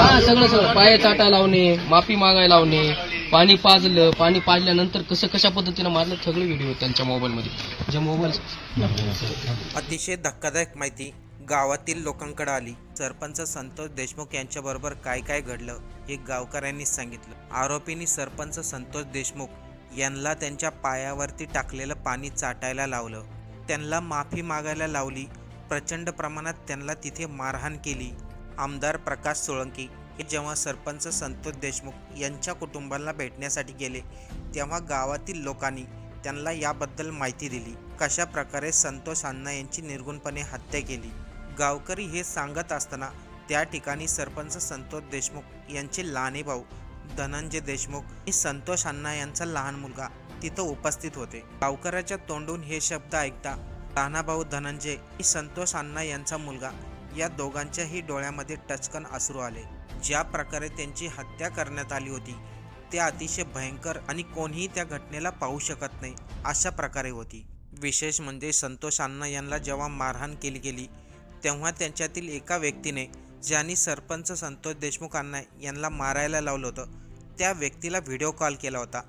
हा सगळं सगळं. पाय चाटा लावणे माफी मागायला लावणे पाणी पाजलं पाणी पाजल्यानंतर कसं कशा पद्धतीनं मारलं सगळे व्हिडिओ त्यांच्या मोबाईलमध्ये जे मोबाईल अतिशय धक्कादायक माहिती गावातील लोकांकडे आली. सरपंच संतोष देशमुख यांच्याबरोबर काय काय घडलं हे गावकऱ्यांनी सांगितलं. आरोपींनी सरपंच संतोष देशमुख यांना त्यांच्या पायावरती टाकलेलं पाणी चाटायला लावलं. त्यांना माफी मागायला लावली. प्रचंड प्रमाणात त्यांना तिथे मारहाण केली. आमदार प्रकाश सोळंकी हे जेव्हा सरपंच संतोष देशमुख यांच्या कुटुंबाला भेटण्यासाठी गेले तेव्हा गावातील लोकांनी त्यांना याबद्दल माहिती दिली. कशा प्रकारे संतोष अण्णा यांची निर्गुणपणे हत्या केली? गावकरी हे सांगत असताना त्या ठिकाणी सरपंच संतोष देशमुख यांचे लहाने भाऊ धनंजय देशमुख आणि संतोष अण्णा यांचा लहान मुलगा तिथं उपस्थित होते. गावकऱ्याच्या तोंडून हे शब्द ऐकता लहाना धनंजय संतोष अण्णा यांचा मुलगा या दोघांच्याही डोळ्यामध्ये टचकन आसरू आले. ज्या प्रकारे त्यांची हत्या करण्यात आली होती ते अतिशय भयंकर आणि कोणीही त्या घटनेला पाहू शकत नाही अशा प्रकारे होती. विशेष म्हणजे संतोष अण्णा यांना जेव्हा मारहाण केली गेली तेव्हा त्यांच्यातील एका व्यक्तीने ज्यांनी सरपंच संतोष देशमुख अण्णा यांना मारायला लावलं होतं त्या व्यक्तीला व्हिडिओ कॉल केला होता.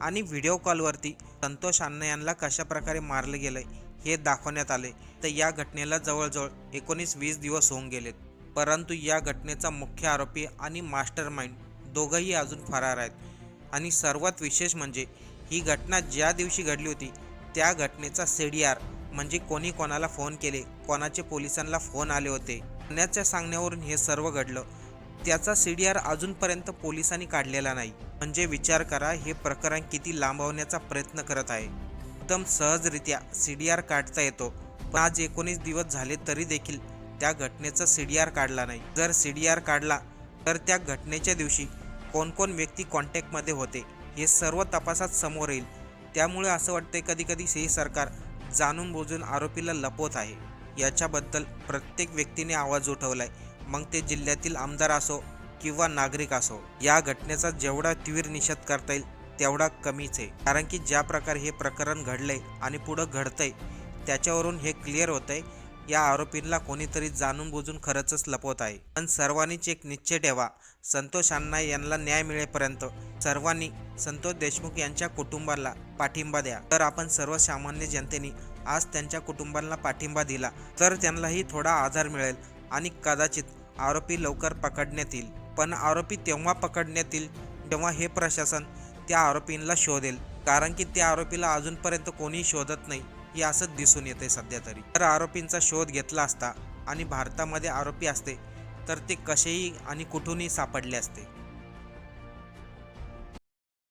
आणि व्हिडिओ कॉलवरती संतोष अण्णा यांना कशा प्रकारे मारलं गेलं हे दाखवण्यात आले. तर या घटनेला जवळजवळ एकोणीस वीस दिवस होऊन गेलेत. परंतु या घटनेचा मुख्य आरोपी आणि मास्टर माइंड दोघंही अजून फरार आहेत. आणि सर्वात विशेष म्हणजे ही घटना ज्या दिवशी घडली होती त्या घटनेचा सी डी आर म्हणजे कोणी कोणाला फोन केले कोणाचे पोलिसांना फोन आले होते पुण्याच्या सांगण्यावरून हे सर्व घडलं त्याचा सी डी आर अजूनपर्यंत पोलिसांनी काढलेला नाही. म्हणजे विचार करा हे प्रकरण किती लांबवण्याचा प्रयत्न करत आहे. एकदम सहजरित्या सी डी आर काढता येतो. पण आज एकोणीस दिवस झाले तरी देखील त्या घटनेचा सी डी आर काढला नाही. जर सी डी आर काढला तर त्या घटनेच्या दिवशी कोण कोण व्यक्ती कॉन्टॅक्टमध्ये होते हे सर्व तपासात समोर येईल. त्यामुळे असं वाटते कधीकधी हे सरकार जाणून बुजून आरोपीला लपवत आहे. याच्याबद्दल प्रत्येक व्यक्तीने आवाज उठवलाय. मग ते जिल्ह्यातील आमदार असो किंवा नागरिक असो या घटनेचा जेवढा तीव्र निषेध करता येईल तेवढा कमीच आहे. कारण की ज्या प्रकारे हे प्रकरण घडलंय आणि पुढं घडतंय त्याच्यावरून हे क्लिअर होतंय. या आरोपींना कोणीतरी जाणून बुजून खरंच लपवत आहे. पण सर्वांनीच एक निश्चय ठेवा संतोष अण्णा यांना न्याय मिळेपर्यंत. सर्वांनी संतोष देशमुख यांच्या कुटुंबाला पाठिंबा द्या. तर आपण सर्वसामान्य जनतेने आज त्यांच्या कुटुंबाला पाठिंबा दिला तर त्यांनाही थोडा आधार मिळेल आणि कदाचित आरोपी लवकर पकडण्यात येईल. पण आरोपी तेव्हा पकडण्यात येईल जेव्हा हे प्रशासन त्या आरोपींना शोधेल. कारण की त्या आरोपीला अजूनपर्यंत कोणी शोधत नाही हे असंच दिसून येते सध्या तरी. तर आरोपींचा शोध घेतला असता आणि भारतामध्ये आरोपी असते तर ते कसेही आणि कुठूनही सापडले असते.